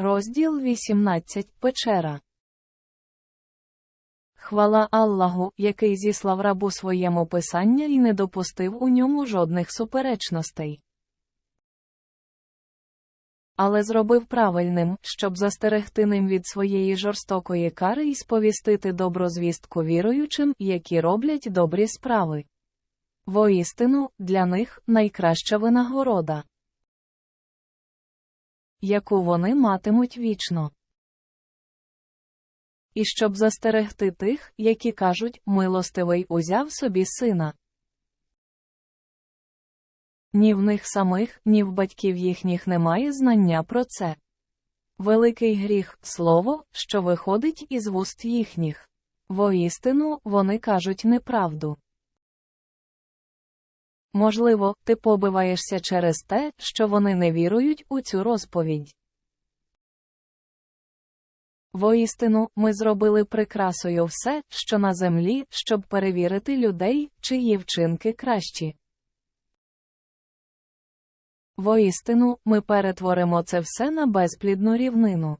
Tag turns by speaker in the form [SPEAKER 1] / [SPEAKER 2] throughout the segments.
[SPEAKER 1] Розділ 18 Печера. Хвала Аллаху, який зіслав рабу своєму писання і не допустив у ньому жодних суперечностей. Але зробив правильним, щоб застерегти ним від своєї жорстокої кари і сповістити добру звістку віруючим, які роблять добрі справи. Воістину, для них найкраща винагорода яку вони матимуть вічно. І щоб застерегти тих, які кажуть, милостивий узяв собі сина. Ні в них самих, ні в батьків їхніх немає знання про це. Великий гріх слово, що виходить із вуст їхніх. Воістину, вони кажуть неправду. Можливо, ти побиваєшся через те, що вони не вірують у цю розповідь. Воістину, ми зробили прикрасою все, що на землі, щоб перевірити людей, чиї вчинки кращі. Воістину, ми перетворимо це все на безплідну рівнину.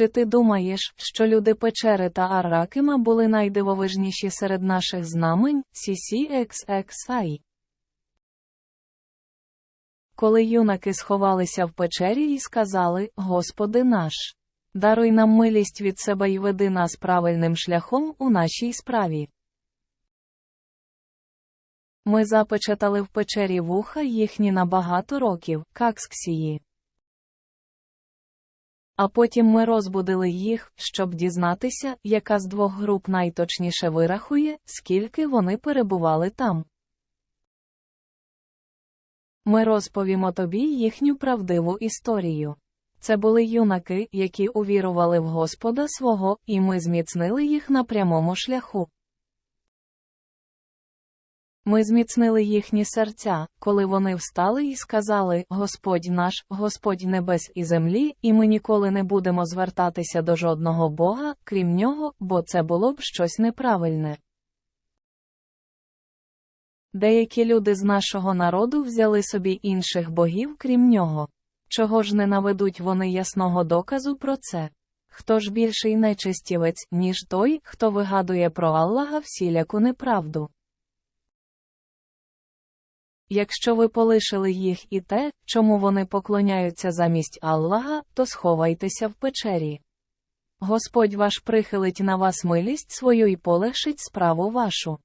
[SPEAKER 1] Чи ти думаєш, що люди печери та Арракима були найдивовижніші серед наших знамень, CCXXI? Коли юнаки сховалися в печері і сказали, Господи наш, даруй нам милість від себе і веди нас правильним шляхом у нашій справі. Ми запечатали в печері вуха їхні на багато років, каксксії. А потім ми розбудили їх, щоб дізнатися, яка з двох груп найточніше вирахує, скільки вони перебували там. Ми розповімо тобі їхню правдиву історію. Це були юнаки, які увірували в Господа свого, і ми зміцнили їх на прямому шляху. Ми зміцнили їхні серця, коли вони встали і сказали: Господь наш, Господь небес і землі, і ми ніколи не будемо звертатися до жодного Бога, крім нього, бо це було б щось неправильне. Деякі люди з нашого народу взяли собі інших богів, крім нього. Чого ж не наведуть вони ясного доказу про це? Хто ж більший нечистівець, ніж той, хто вигадує про Аллаха всіляку неправду? Якщо ви полишили їх і те, чому вони поклоняються замість Аллаха, то сховайтеся в печері. Господь ваш прихилить на вас милість свою і полегшить справу вашу.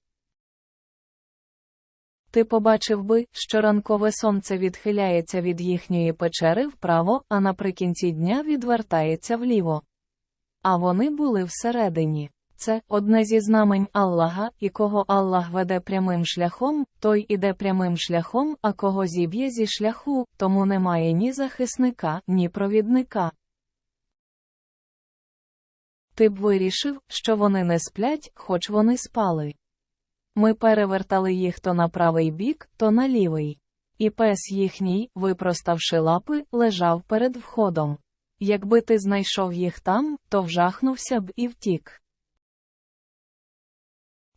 [SPEAKER 1] Ти побачив би, що ранкове сонце відхиляється від їхньої печери вправо, а наприкінці дня відвертається вліво. А вони були всередині. Це одне зі знамень Аллаха, і кого Аллах веде прямим шляхом, той іде прямим шляхом, а кого зіб'є зі шляху, тому немає ні захисника, ні провідника. Ти б вирішив, що вони не сплять, хоч вони спали. Ми перевертали їх то на правий бік, то на лівий. І пес їхній, випроставши лапи, лежав перед входом. Якби ти знайшов їх там, то вжахнувся б і втік.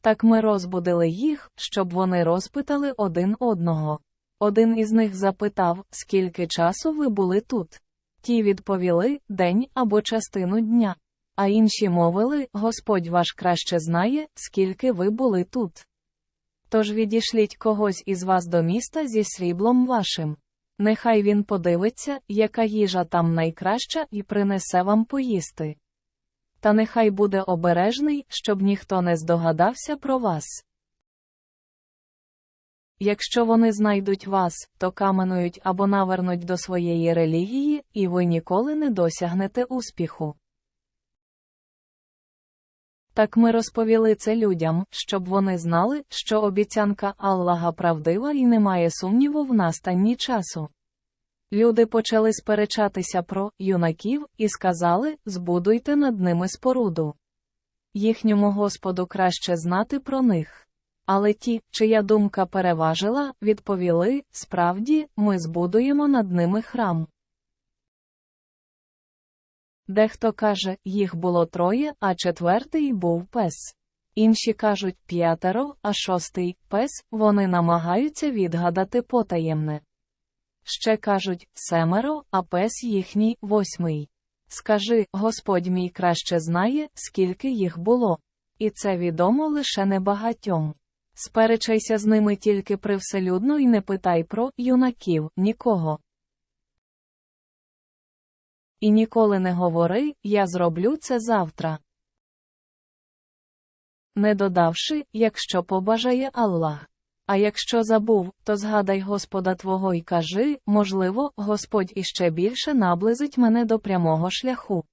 [SPEAKER 1] Так ми розбудили їх, щоб вони розпитали один одного. Один із них запитав, скільки часу ви були тут. Ті відповіли день або частину дня. А інші мовили Господь ваш краще знає, скільки ви були тут. Тож відішліть когось із вас до міста зі сріблом вашим. Нехай він подивиться, яка їжа там найкраща, і принесе вам поїсти. Та нехай буде обережний, щоб ніхто не здогадався про вас. Якщо вони знайдуть вас, то каменують або навернуть до своєї релігії, і ви ніколи не досягнете успіху. Так ми розповіли це людям, щоб вони знали, що обіцянка Аллаха правдива і немає сумніву в настанні часу. Люди почали сперечатися про юнаків і сказали збудуйте над ними споруду. Їхньому Господу краще знати про них. Але ті, чия думка переважила, відповіли справді, ми збудуємо над ними храм. Дехто каже, їх було троє, а четвертий був пес. Інші кажуть п'ятеро, а шостий пес, вони намагаються відгадати потаємне. Ще кажуть семеро, а пес їхній восьмий. Скажи, Господь мій краще знає, скільки їх було. І це відомо лише небагатьом. Сперечайся з ними тільки привселюдно і не питай про юнаків нікого. І ніколи не говори, я зроблю це завтра. Не додавши, якщо побажає Аллах. А якщо забув, то згадай Господа твого і кажи, можливо, Господь іще більше наблизить мене до прямого шляху.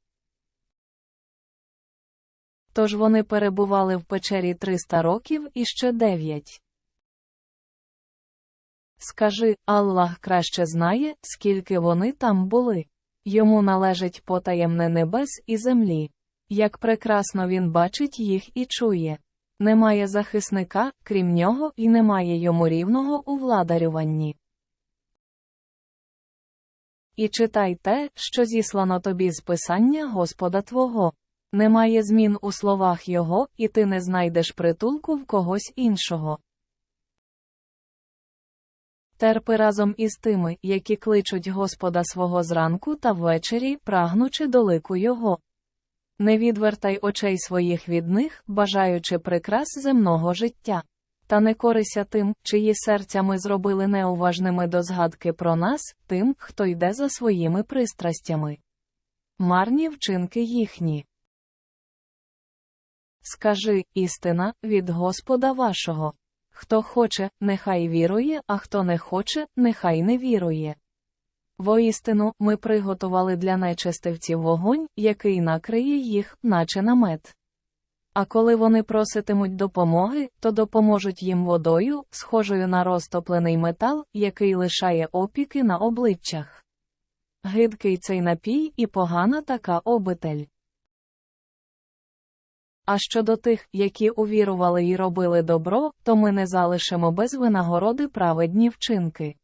[SPEAKER 1] Тож вони перебували в печері 300 років і ще 9. Скажи, Аллах краще знає, скільки вони там були. Йому належить потаємне небес і землі. Як прекрасно він бачить їх і чує. Немає захисника, крім нього, і немає йому рівного у владарюванні. І читай те, що зіслано тобі з писання Господа Твого. Немає змін у словах Його, і ти не знайдеш притулку в когось іншого. Терпи разом із тими, які кличуть Господа свого зранку та ввечері, прагнучи до лику Його. Не відвертай очей своїх від них, бажаючи прикрас земного життя. Та не корися тим, чиї серця ми зробили неуважними до згадки про нас, тим, хто йде за своїми пристрастями. Марні вчинки їхні. Скажи істина від Господа вашого. Хто хоче, нехай вірує, а хто не хоче, нехай не вірує. Воістину, ми приготували для нечестивців вогонь, який накриє їх, наче намет. А коли вони проситимуть допомоги, то допоможуть їм водою, схожою на розтоплений метал, який лишає опіки на обличчях. Гидкий цей напій і погана така обитель. А щодо тих, які увірували і робили добро, то ми не залишимо без винагороди праведні вчинки.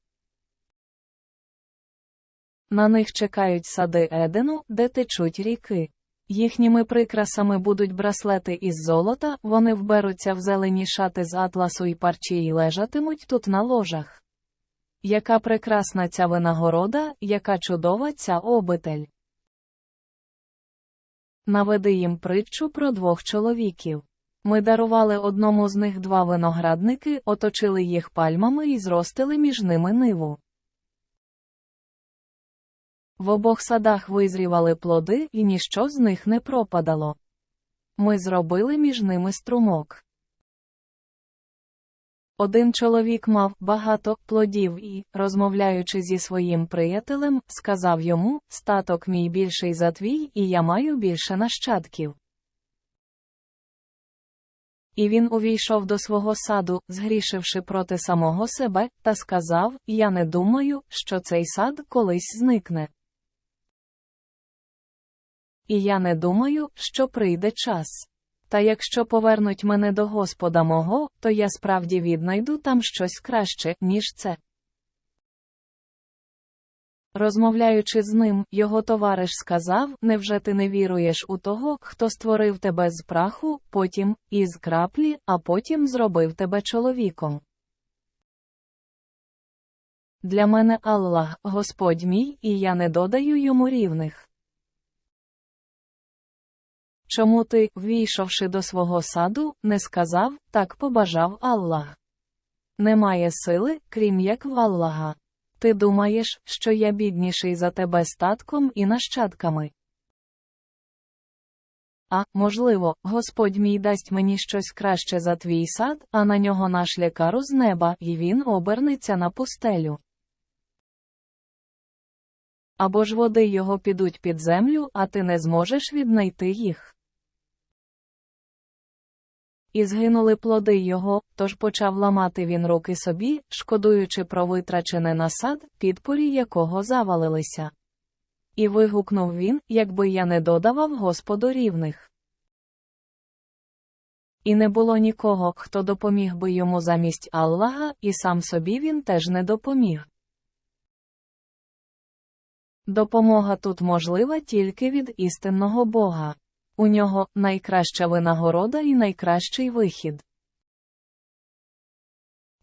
[SPEAKER 1] На них чекають сади Едену, де течуть ріки. Їхніми прикрасами будуть браслети із золота, вони вберуться в зелені шати з атласу і парчі і лежатимуть тут на ложах. Яка прекрасна ця винагорода, яка чудова ця обитель. Наведи їм притчу про двох чоловіків. Ми дарували одному з них два виноградники, оточили їх пальмами і зростили між ними ниву. В обох садах визрівали плоди, і ніщо з них не пропадало. Ми зробили між ними струмок. Один чоловік мав багато плодів і, розмовляючи зі своїм приятелем, сказав йому: Статок мій більший за твій, і я маю більше нащадків. І він увійшов до свого саду, згрішивши проти самого себе, та сказав: Я не думаю, що цей сад колись зникне. І я не думаю, що прийде час. Та якщо повернуть мене до Господа мого, то я справді віднайду там щось краще, ніж це. Розмовляючи з ним, його товариш сказав: Невже ти не віруєш у того, хто створив тебе з праху, потім із краплі, а потім зробив тебе чоловіком? Для мене Аллах, Господь мій, і я не додаю йому рівних. Чому ти, ввійшовши до свого саду, не сказав, так побажав Аллах? Немає сили, крім як в Аллаха. Ти думаєш, що я бідніший за тебе статком і нащадками. А, можливо, Господь мій дасть мені щось краще за твій сад, а на нього нашлє кару з неба, і він обернеться на пустелю. Або ж води його підуть під землю, а ти не зможеш віднайти їх. І згинули плоди його, тож почав ламати він руки собі, шкодуючи про витрачене на сад, підпорі якого завалилися. І вигукнув він, якби я не додавав Господу рівних. І не було нікого, хто допоміг би йому замість Аллаха, і сам собі він теж не допоміг. Допомога тут можлива тільки від істинного Бога. У нього найкраща винагорода і найкращий вихід.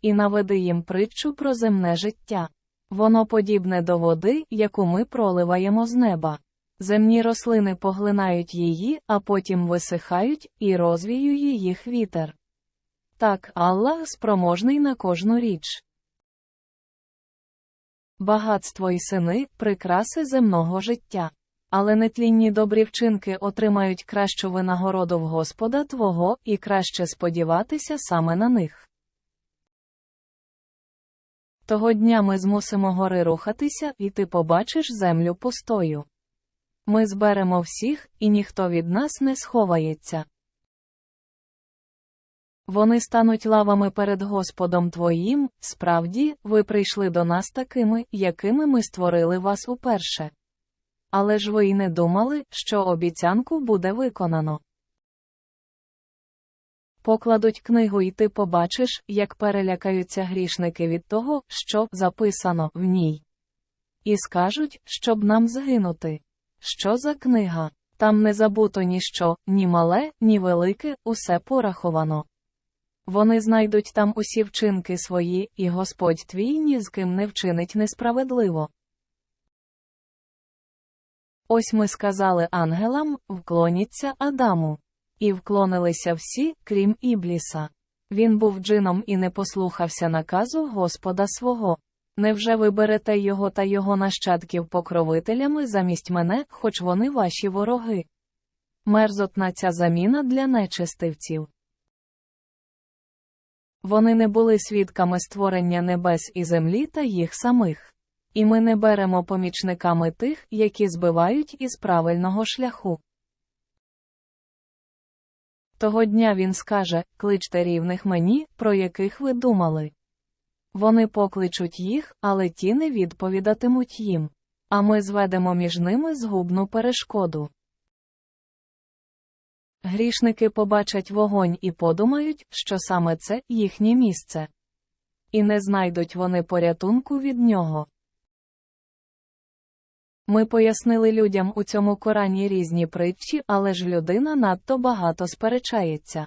[SPEAKER 1] І наведи їм притчу про земне життя. Воно подібне до води, яку ми проливаємо з неба. Земні рослини поглинають її, а потім висихають, і розвіює їх вітер. Так, Аллах спроможний на кожну річ. Багатство і сини прикраси земного життя. Але нетлінні добрі вчинки отримають кращу винагороду в Господа Твого і краще сподіватися саме на них. Того дня ми змусимо гори рухатися, і ти побачиш землю пустою. Ми зберемо всіх, і ніхто від нас не сховається. Вони стануть лавами перед Господом Твоїм, справді, ви прийшли до нас такими, якими ми створили вас уперше. Але ж ви й не думали, що обіцянку буде виконано. Покладуть книгу, і ти побачиш, як перелякаються грішники від того, що записано в ній. І скажуть, щоб нам згинути. Що за книга? Там не забуто ніщо, ні мале, ні велике, усе пораховано. Вони знайдуть там усі вчинки свої, і Господь твій ні з ким не вчинить несправедливо. Ось ми сказали ангелам вклоніться Адаму. І вклонилися всі, крім Ібліса. Він був джином і не послухався наказу Господа свого. Невже ви берете його та його нащадків покровителями замість мене, хоч вони ваші вороги? Мерзотна ця заміна для нечистивців. Вони не були свідками створення небес і землі та їх самих. І ми не беремо помічниками тих, які збивають із правильного шляху. Того дня він скаже кличте рівних мені, про яких ви думали. Вони покличуть їх, але ті не відповідатимуть їм. А ми зведемо між ними згубну перешкоду. Грішники побачать вогонь і подумають, що саме це їхнє місце. І не знайдуть вони порятунку від нього. Ми пояснили людям у цьому Корані різні притчі, але ж людина надто багато сперечається.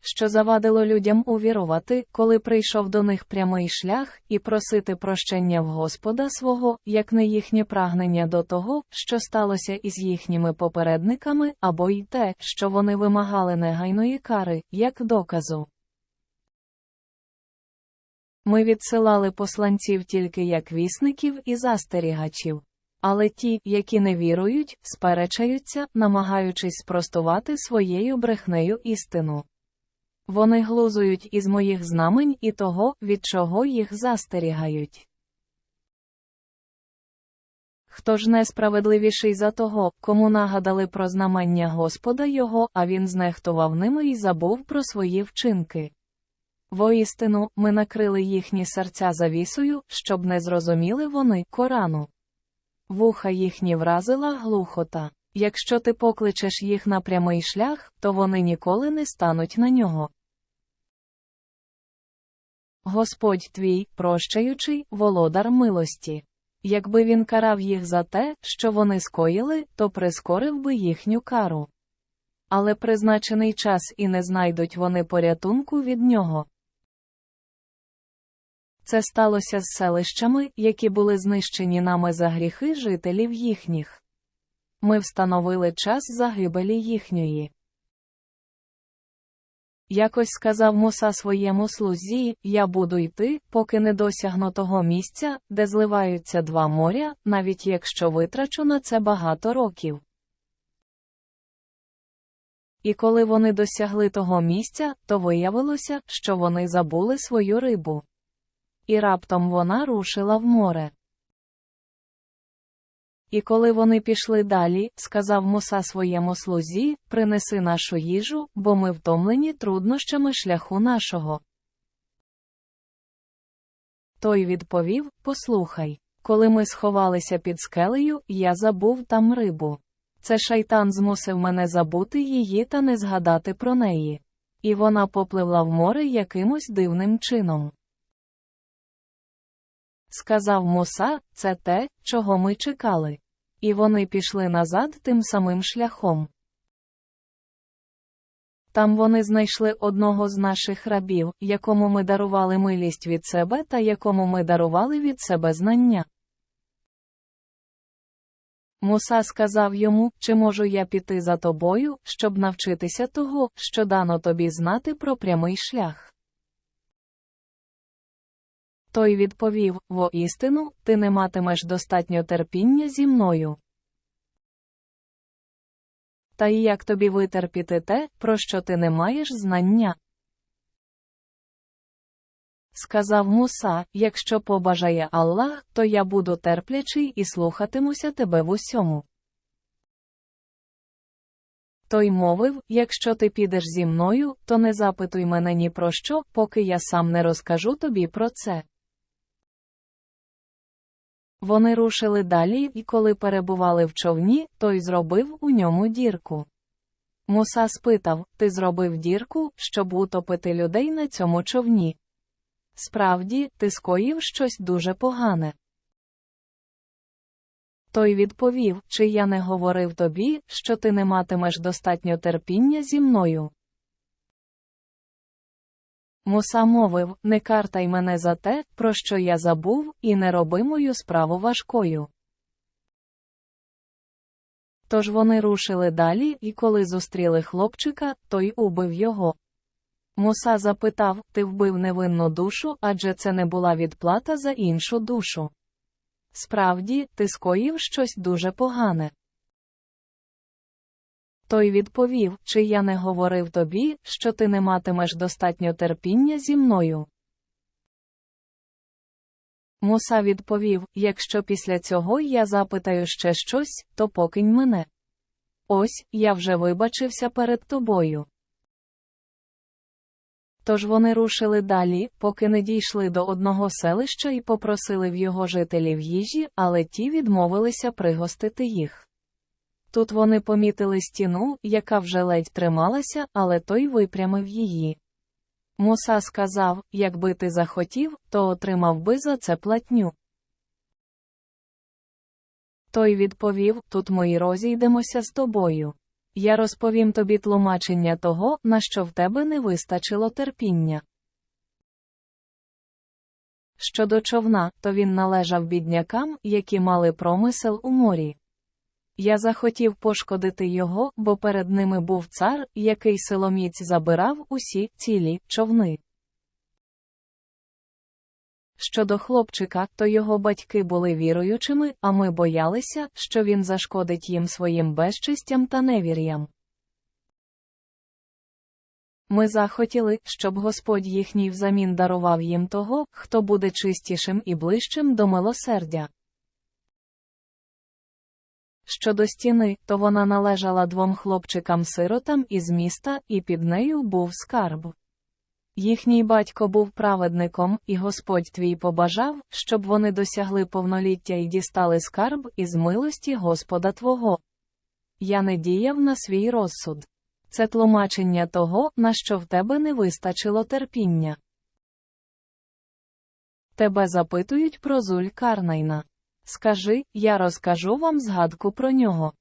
[SPEAKER 1] Що завадило людям увірувати, коли прийшов до них прямий шлях, і просити прощення в Господа свого, як не їхнє прагнення до того, що сталося із їхніми попередниками, або й те, що вони вимагали негайної кари, як доказу. Ми відсилали посланців тільки як вісників і застерігачів. Але ті, які не вірують, сперечаються, намагаючись спростувати своєю брехнею істину. Вони глузують із моїх знамень і того, від чого їх застерігають. Хто ж несправедливіший за того, кому нагадали про знамення Господа його, а він знехтував ними і забув про свої вчинки. Воістину, ми накрили їхні серця завісою, щоб не зрозуміли вони Корану. Вуха їхні вразила глухота. Якщо ти покличеш їх на прямий шлях, то вони ніколи не стануть на нього. Господь твій, прощаючий, володар милості. Якби він карав їх за те, що вони скоїли, то прискорив би їхню кару. Але призначений час і не знайдуть вони порятунку від нього. Це сталося з селищами, які були знищені нами за гріхи жителів їхніх. Ми встановили час загибелі їхньої. Якось сказав Муса своєму слузі, я буду йти, поки не досягну того місця, де зливаються два моря, навіть якщо витрачу на це багато років. І коли вони досягли того місця, то виявилося, що вони забули свою рибу. І раптом вона рушила в море. І коли вони пішли далі, сказав Муса своєму слузі, принеси нашу їжу, бо ми втомлені труднощами шляху нашого. Той відповів Послухай, коли ми сховалися під скелею, я забув там рибу. Це шайтан змусив мене забути її та не згадати про неї. І вона попливла в море якимось дивним чином. Сказав Муса, це те, чого ми чекали. І вони пішли назад тим самим шляхом. Там вони знайшли одного з наших рабів, якому ми дарували милість від себе та якому ми дарували від себе знання. Муса сказав йому, чи можу я піти за тобою, щоб навчитися того, що дано тобі знати про прямий шлях. Той відповів воістину, ти не матимеш достатньо терпіння зі мною. Та і як тобі витерпіти те, про що ти не маєш знання? Сказав Муса, якщо побажає Аллах, то я буду терплячий і слухатимуся тебе в усьому. Той мовив, якщо ти підеш зі мною, то не запитуй мене ні про що, поки я сам не розкажу тобі про це. Вони рушили далі, і коли перебували в човні, той зробив у ньому дірку. Муса спитав Ти зробив дірку, щоб утопити людей на цьому човні. Справді, ти скоїв щось дуже погане. Той відповів, чи я не говорив тобі, що ти не матимеш достатньо терпіння зі мною. Муса мовив Не картай мене за те, про що я забув, і не роби мою справу важкою. Тож вони рушили далі, і коли зустріли хлопчика, той убив його. Муса запитав Ти вбив невинну душу, адже це не була відплата за іншу душу. Справді, ти скоїв щось дуже погане. Той відповів, чи я не говорив тобі, що ти не матимеш достатньо терпіння зі мною. Муса відповів Якщо після цього я запитаю ще щось, то покинь мене. Ось я вже вибачився перед тобою. Тож вони рушили далі, поки не дійшли до одного селища і попросили в його жителів їжі, але ті відмовилися пригостити їх. Тут вони помітили стіну, яка вже ледь трималася, але той випрямив її. Муса сказав якби ти захотів, то отримав би за це платню. Той відповів Тут ми й розійдемося з тобою. Я розповім тобі тлумачення того, на що в тебе не вистачило терпіння. Щодо човна, то він належав біднякам, які мали промисел у морі. Я захотів пошкодити його, бо перед ними був цар, який силоміць забирав усі цілі човни. Щодо хлопчика, то його батьки були віруючими, а ми боялися, що він зашкодить їм своїм безчистям та невір'ям. Ми захотіли, щоб Господь їхній взамін дарував їм того, хто буде чистішим і ближчим до милосердя. Щодо стіни, то вона належала двом хлопчикам-сиротам із міста, і під нею був скарб. Їхній батько був праведником, і Господь твій побажав, щоб вони досягли повноліття і дістали скарб із милості Господа Твого. Я не діяв на свій розсуд. Це тлумачення того, на що в тебе не вистачило терпіння. Тебе запитують про зуль Карнайна. Скажи, я розкажу вам згадку про нього.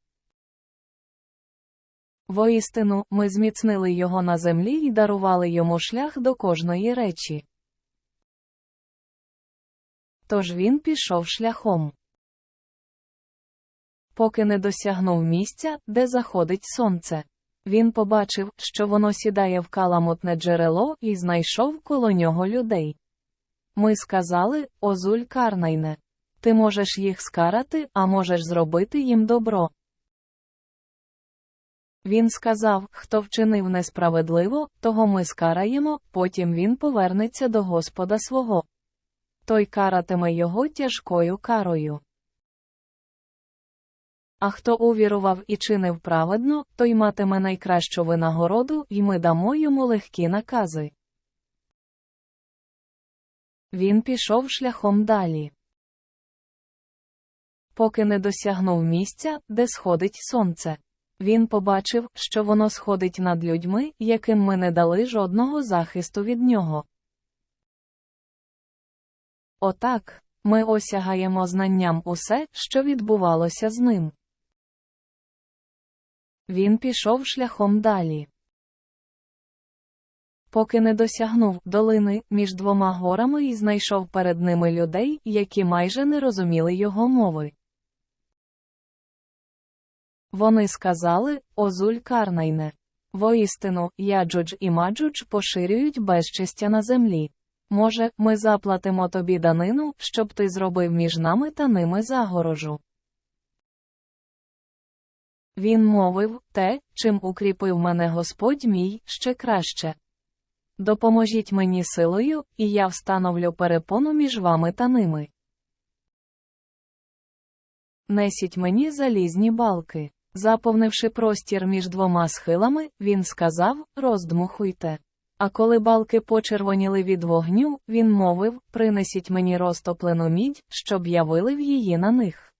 [SPEAKER 1] Воістину, ми зміцнили його на землі і дарували йому шлях до кожної речі. Тож він пішов шляхом. Поки не досягнув місця, де заходить сонце. Він побачив, що воно сідає в каламутне джерело і знайшов коло нього людей. Ми сказали, Озуль Карнайне. Ти можеш їх скарати, а можеш зробити їм добро. Він сказав, хто вчинив несправедливо, того ми скараємо, потім він повернеться до Господа свого. Той каратиме його тяжкою карою. А хто увірував і чинив праведно, той матиме найкращу винагороду, і ми дамо йому легкі накази. Він пішов шляхом далі. Поки не досягнув місця, де сходить сонце. Він побачив, що воно сходить над людьми, яким ми не дали жодного захисту від нього. Отак, ми осягаємо знанням усе, що відбувалося з ним. Він пішов шляхом далі. поки не досягнув долини між двома горами і знайшов перед ними людей, які майже не розуміли його мови. Вони сказали, Озуль Карнайне. Воістину, Яджудж і Маджудж поширюють безчестя на землі. Може, ми заплатимо тобі данину, щоб ти зробив між нами та ними загорожу. Він мовив те, чим укріпив мене Господь мій, ще краще. Допоможіть мені силою, і я встановлю перепону між вами та ними. Несіть мені залізні балки. Заповнивши простір між двома схилами, він сказав роздмухуйте. А коли балки почервоніли від вогню, він мовив принесіть мені розтоплену мідь, щоб я вилив її на них.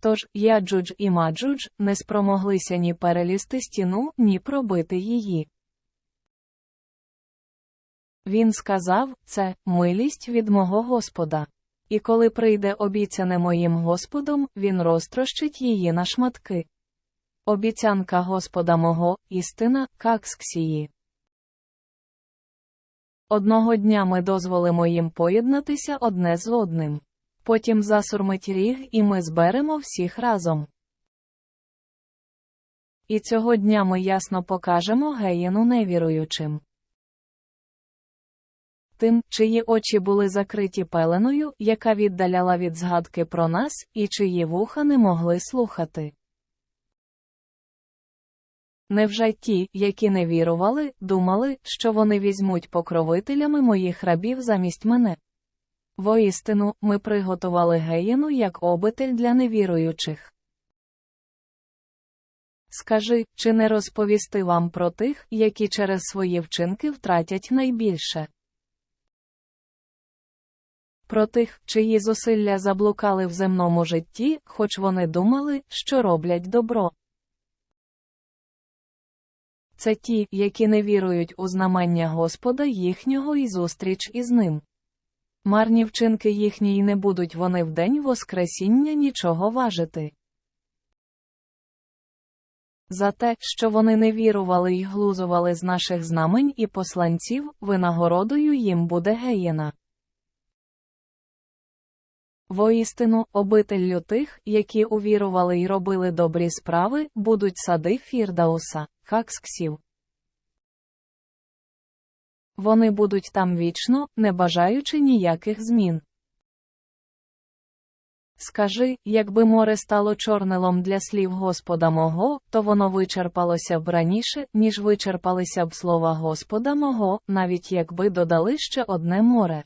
[SPEAKER 1] Тож Яджудж і Маджудж не спромоглися ні перелізти стіну, ні пробити її. Він сказав це милість від мого Господа. І коли прийде обіцяне моїм Господом, він розтрощить її на шматки. Обіцянка Господа мого, істина, каксксії. Одного дня ми дозволимо їм поєднатися одне з одним. Потім засурмить ріг і ми зберемо всіх разом. І цього дня ми ясно покажемо геєну невіруючим. Тим, чиї очі були закриті пеленою, яка віддаляла від згадки про нас, і чиї вуха не могли слухати. Невже ті, які не вірували, думали, що вони візьмуть покровителями моїх рабів замість мене? Воістину, ми приготували геїну як обитель для невіруючих. Скажи, чи не розповісти вам про тих, які через свої вчинки втратять найбільше? Про тих, чиї зусилля заблукали в земному житті, хоч вони думали, що роблять добро. Це ті, які не вірують у знамення Господа їхнього і зустріч із ним. Марні вчинки їхні й не будуть вони в день Воскресіння нічого важити. За те, що вони не вірували й глузували з наших знамень і посланців, винагородою їм буде геєна. Воістину, обителлю тих, які увірували й робили добрі справи, будуть сади Фірдауса, Хаксксів. Вони будуть там вічно, не бажаючи ніяких змін. Скажи, якби море стало чорнилом для слів Господа мого, то воно вичерпалося б раніше, ніж вичерпалися б слова Господа мого, навіть якби додали ще одне море.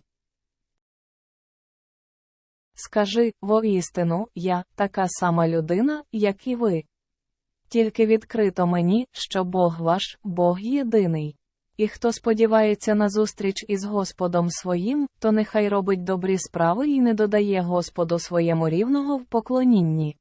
[SPEAKER 1] Скажи, воістину, я така сама людина, як і ви. Тільки відкрито мені, що Бог ваш, Бог єдиний. І хто сподівається на зустріч із Господом своїм, то нехай робить добрі справи і не додає Господу своєму рівного в поклонінні.